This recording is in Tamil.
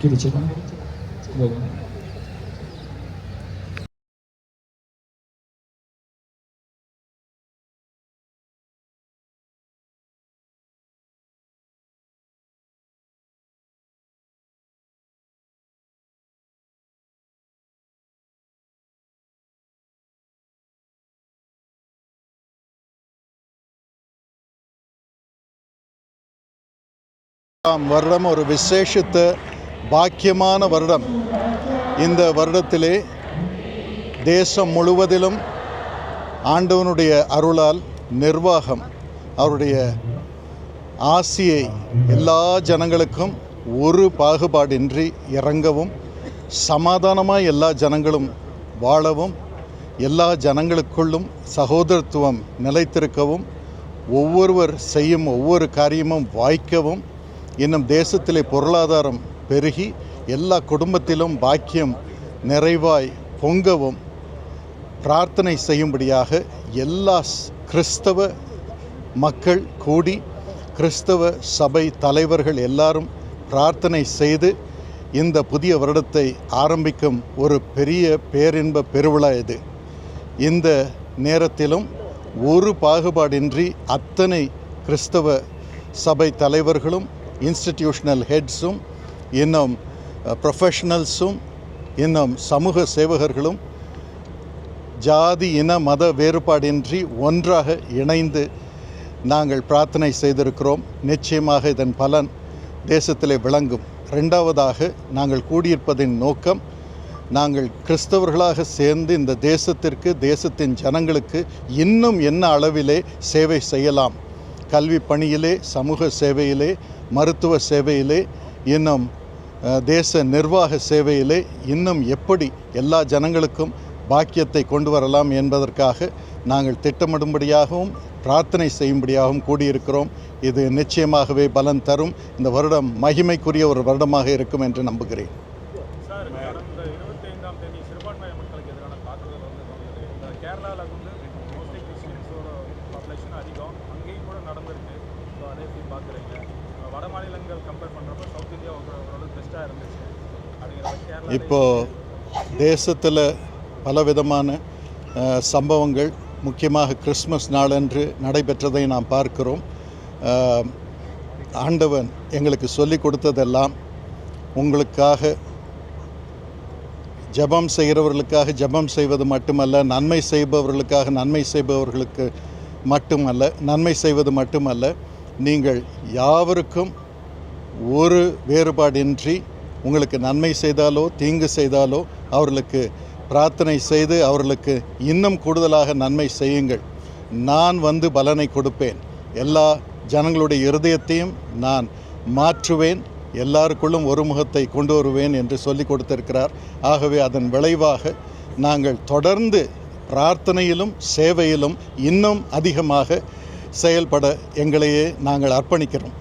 துடிச்சிடும் ஆம் வருடம் ஒரு விசேஷித்த பாக்கியமான வருடம். இந்த வருடத்திலே தேசம் முழுவதிலும் ஆண்டவனுடைய அருளால் நிர்வாகம் அவருடைய ஆசியை எல்லா ஜனங்களுக்கும் ஒரு பாகுபாடின்றி இறங்கவும் சமாதானமாக எல்லா ஜனங்களும் வாழவும் எல்லா ஜனங்களுக்குள்ளும் சகோதரத்துவம் நிலைத்திருக்கவும் ஒவ்வொருவர் செய்யும் ஒவ்வொரு காரியமும் வாய்க்கவும் இன்னும் தேசத்திலே பொருளாதாரம் பெருகி எல்லா குடும்பத்திலும் பாக்கியம் நிறைவாய் பொங்கவும் பிரார்த்தனை செய்யும்படியாக எல்லா கிறிஸ்தவ மக்கள் கூடி கிறிஸ்தவ சபை தலைவர்கள் எல்லாரும் பிரார்த்தனை செய்து இந்த புதிய வருடத்தை ஆரம்பிக்கும் ஒரு பெரிய பேரின்ப பெருவிழா இது. இந்த நேரத்திலும் ஒரு பாகுபாடின்றி அத்தனை கிறிஸ்தவ சபை தலைவர்களும் இன்ஸ்டிடியூஷனல் ஹெட்ஸும் இன்னும் ப்ரொஃபஷனல்ஸும் இன்னும் சமூக சேவகர்களும் ஜாதி இன மத வேறுபாடின்றி ஒன்றாக இணைந்து நாங்கள் பிரார்த்தனை செய்திருக்கிறோம். நிச்சயமாக இதன் பலன் தேசத்திலே விளங்கும். ரெண்டாவதாக நாங்கள் கூடியிருப்பதின் நோக்கம் நாங்கள் கிறிஸ்தவர்களாக சேர்ந்து இந்த தேசத்திற்கு தேசத்தின் ஜனங்களுக்கு இன்னும் என்ன அளவிலே சேவை செய்யலாம். கல்வி பணியிலே சமூக சேவையிலே மருத்துவ சேவையிலே இன்னும் தேச நிர்வாக சேவையிலே இன்னும் எப்படி எல்லா ஜனங்களுக்கும் பாக்கியத்தை கொண்டு வரலாம் என்பதற்காக நாங்கள் திட்டமிடும்படியாகவும் பிரார்த்தனை செய்யும்படியாகவும் கூடியிருக்கிறோம். இது நிச்சயமாகவே பலன் தரும். இந்த வருடம் மகிமைக்குரிய ஒரு வருடமாக இருக்கும் என்று நம்புகிறேன். கேரளாவில் வட மாநிலங்கள் கம்பேர் பண்ணுறப்ப சவுத் இந்தியா ஓரளவு பெஸ்ட்டாக இருந்துச்சு. இப்போ தேசத்தில் பலவிதமான சம்பவங்கள் முக்கியமாக கிறிஸ்மஸ் நாளன்று நடைபெற்றதை நாம் பார்க்கிறோம். ஆண்டவன் எங்களுக்கு சொல்லிக் கொடுத்ததெல்லாம் உங்களுக்காக ஜெபம் செய்கிறவர்களுக்காக ஜெபம் செய்வது மட்டுமல்ல நன்மை செய்பவர்களுக்காக நன்மை செய்பவர்களுக்கு மட்டுமல்ல நன்மை செய்வது மட்டுமல்ல நீங்கள் யாவருக்கும் ஒரு வேறுபாடின்றி உங்களுக்கு நன்மை செய்தாலோ தீங்கு செய்தாலோ அவர்களுக்கு பிரார்த்தனை செய்து அவர்களுக்கு இன்னும் கூடுதலாக நன்மை செய்யுங்கள். நான் வந்து பலனை கொடுப்பேன். எல்லா ஜனங்களுடைய இருதயத்தையும் நான் மாற்றுவேன். எல்லாருக்குள்ளும் ஒரு முகத்தை கொண்டு வருவேன் என்று சொல்லி கொடுத்திருக்கிறார். ஆகவே அதன் விளைவாக நாங்கள் தொடர்ந்து பிரார்த்தனையிலும் சேவையிலும் இன்னும் அதிகமாக செயல்பட எங்களையே நாங்கள் அர்ப்பணிக்கிறோம்.